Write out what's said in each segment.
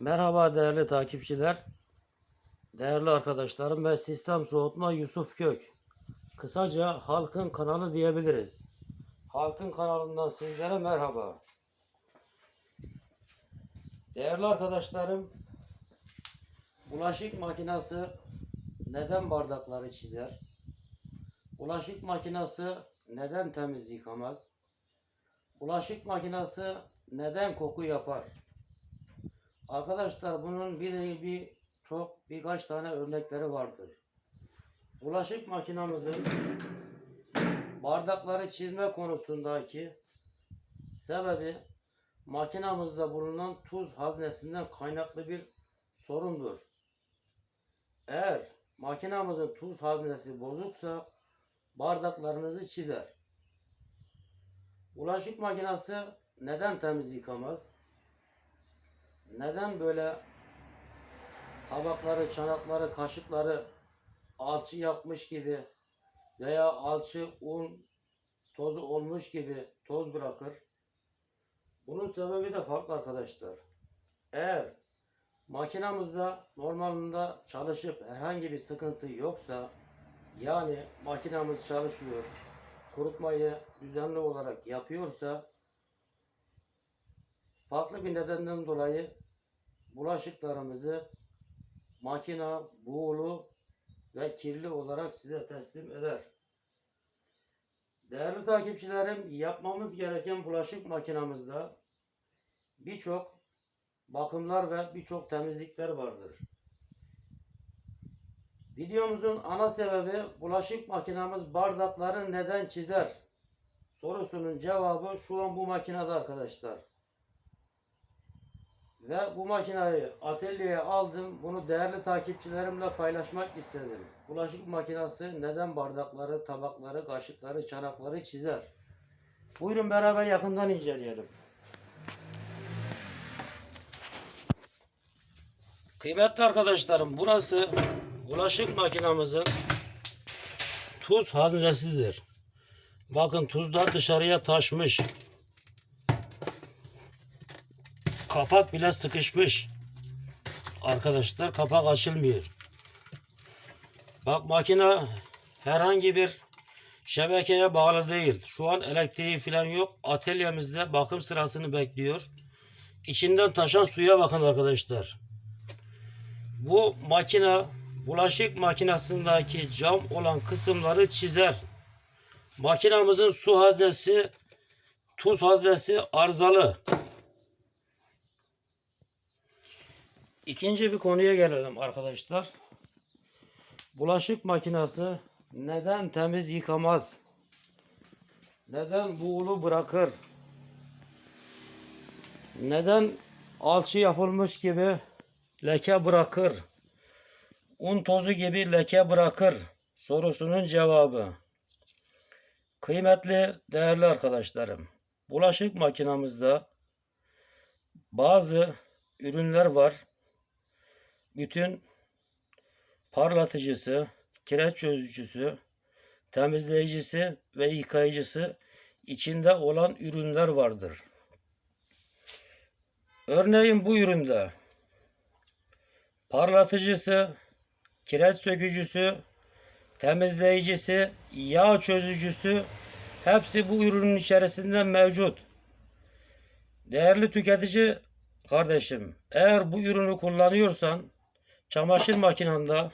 Merhaba değerli takipçiler, değerli arkadaşlarım ve sistem soğutma Yusuf Kök. Kısaca Halkın kanalı diyebiliriz. Halkın kanalından sizlere merhaba. Değerli arkadaşlarım, bulaşık makinesi neden bardakları çizer? Bulaşık makinesi neden temiz yıkamaz? Bulaşık makinesi neden koku yapar? Arkadaşlar bunun bir değil bir çok birkaç tane örnekleri vardır. Bulaşık makinamızın bardakları çizme konusundaki sebebi makinamızda bulunan tuz haznesinden kaynaklı bir sorundur. Eğer makinamızın tuz haznesi bozuksa bardaklarınızı çizer. Bulaşık makinesi neden temiz yıkamaz? Neden böyle tabakları, çanakları, kaşıkları alçı yapmış gibi veya alçı un tozu olmuş gibi toz bırakır? Bunun sebebi de farklı arkadaşlar. Eğer makinamızda normalinde çalışıp herhangi bir sıkıntı yoksa yani makinamız çalışıyor, kurutmayı düzenli olarak yapıyorsa farklı bir nedenden dolayı bulaşıklarımızı makina, buğulu ve kirli olarak size teslim eder. Değerli takipçilerim, yapmamız gereken bulaşık makinamızda birçok bakımlar ve birçok temizlikler vardır. Videomuzun ana sebebi bulaşık makinamız bardakları neden çizer sorusunun cevabı şu an bu makinede arkadaşlar. Ve bu makinayı atölyeye aldım. Bunu değerli takipçilerimle paylaşmak istedim. Bulaşık makinesi neden bardakları, tabakları, kaşıkları, çanakları çizer? Buyurun beraber yakından inceleyelim. Kıymetli arkadaşlarım burası bulaşık makinamızın tuz haznesidir. Bakın tuzlar dışarıya taşmış. Kapak bile sıkışmış. Arkadaşlar kapak açılmıyor. Bak makine herhangi bir şebekeye bağlı değil. Şu an elektriği falan yok. Atölyemizde bakım sırasını bekliyor. İçinden taşan suya bakın arkadaşlar. Bu makine bulaşık makinesindeki cam olan kısımları çizer. Makinamızın su haznesi, tuz haznesi arızalı. İkinci bir konuya gelelim arkadaşlar. Bulaşık makinesi neden temiz yıkamaz? Neden buğulu bırakır? Neden alçı yapılmış gibi leke bırakır? Un tozu gibi leke bırakır? Sorusunun cevabı. Kıymetli değerli arkadaşlarım. Bulaşık makinamızda bazı ürünler var bütün parlatıcısı, kireç çözücüsü, temizleyicisi ve yıkayıcısı içinde olan ürünler vardır. Örneğin bu üründe parlatıcısı, kireç sökücüsü, temizleyicisi, yağ çözücüsü hepsi bu ürünün içerisinde mevcut. Değerli tüketici kardeşim, eğer bu ürünü kullanıyorsan çamaşır makinanda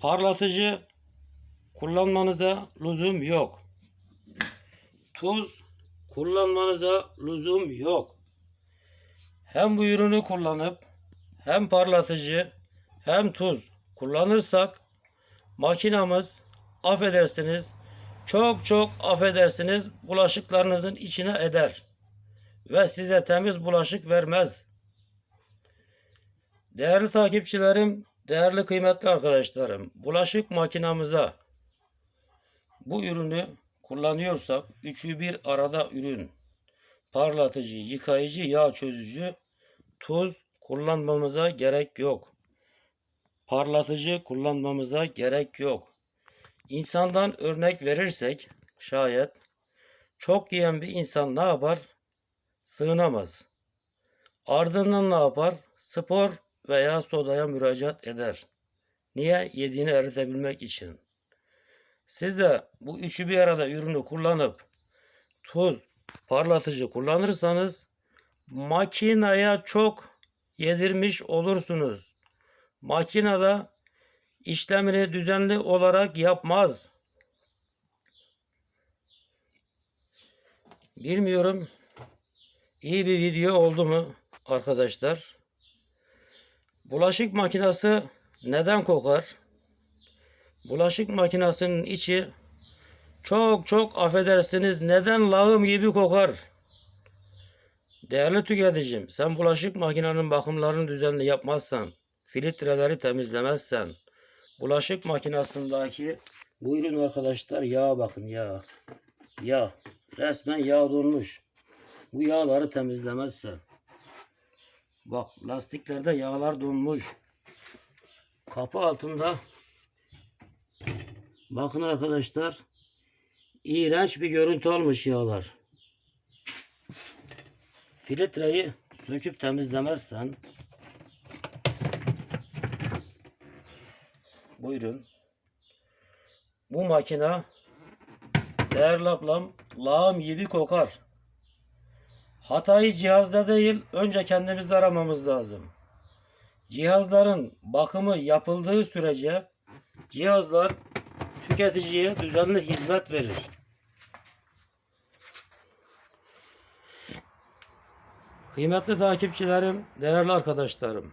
parlatıcı kullanmanıza lüzum yok. Tuz kullanmanıza lüzum yok. Hem bu ürünü kullanıp hem parlatıcı hem tuz kullanırsak makinamız affedersiniz çok çok affedersiniz bulaşıklarınızın içine eder ve size temiz bulaşık vermez. Değerli takipçilerim, değerli kıymetli arkadaşlarım, bulaşık makinamıza bu ürünü kullanıyorsak üçü bir arada ürün, parlatıcı, yıkayıcı, yağ çözücü, tuz kullanmamıza gerek yok. Parlatıcı kullanmamıza gerek yok. İnsandan örnek verirsek şayet çok yiyen bir insan ne yapar? Sığınamaz. Ardından ne yapar? Spor veya sodaya müracaat eder. Niye? Yediğini eritebilmek için. Siz de bu üçü bir arada ürünü kullanıp tuz, parlatıcı kullanırsanız makineye çok yedirmiş olursunuz. Makinede işlemini düzenli olarak yapmaz. Bilmiyorum iyi bir video oldu mu arkadaşlar? Bulaşık makinesi neden kokar? Bulaşık makinesinin içi çok çok affedersiniz neden lağım gibi kokar? Değerli tüketicim, sen bulaşık makinenin bakımlarını düzenli yapmazsan, filtreleri temizlemezsen, bulaşık makinesindeki buyurun arkadaşlar yağ bakın yağ. Yağ. Resmen yağ donmuş. Bu yağları temizlemezsen. Bak lastiklerde yağlar donmuş. Kapı altında bakın arkadaşlar iğrenç bir görüntü olmuş yağlar. Filtreyi söküp temizlemezsen buyurun bu makine değerli ablam lağım gibi kokar. Hatayı cihazda değil önce kendimizde aramamız lazım. Cihazların bakımı yapıldığı sürece cihazlar tüketiciye düzenli hizmet verir. Kıymetli takipçilerim, değerli arkadaşlarım.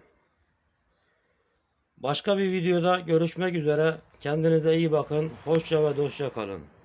Başka bir videoda görüşmek üzere. Kendinize iyi bakın. Hoşça ve dostça kalın.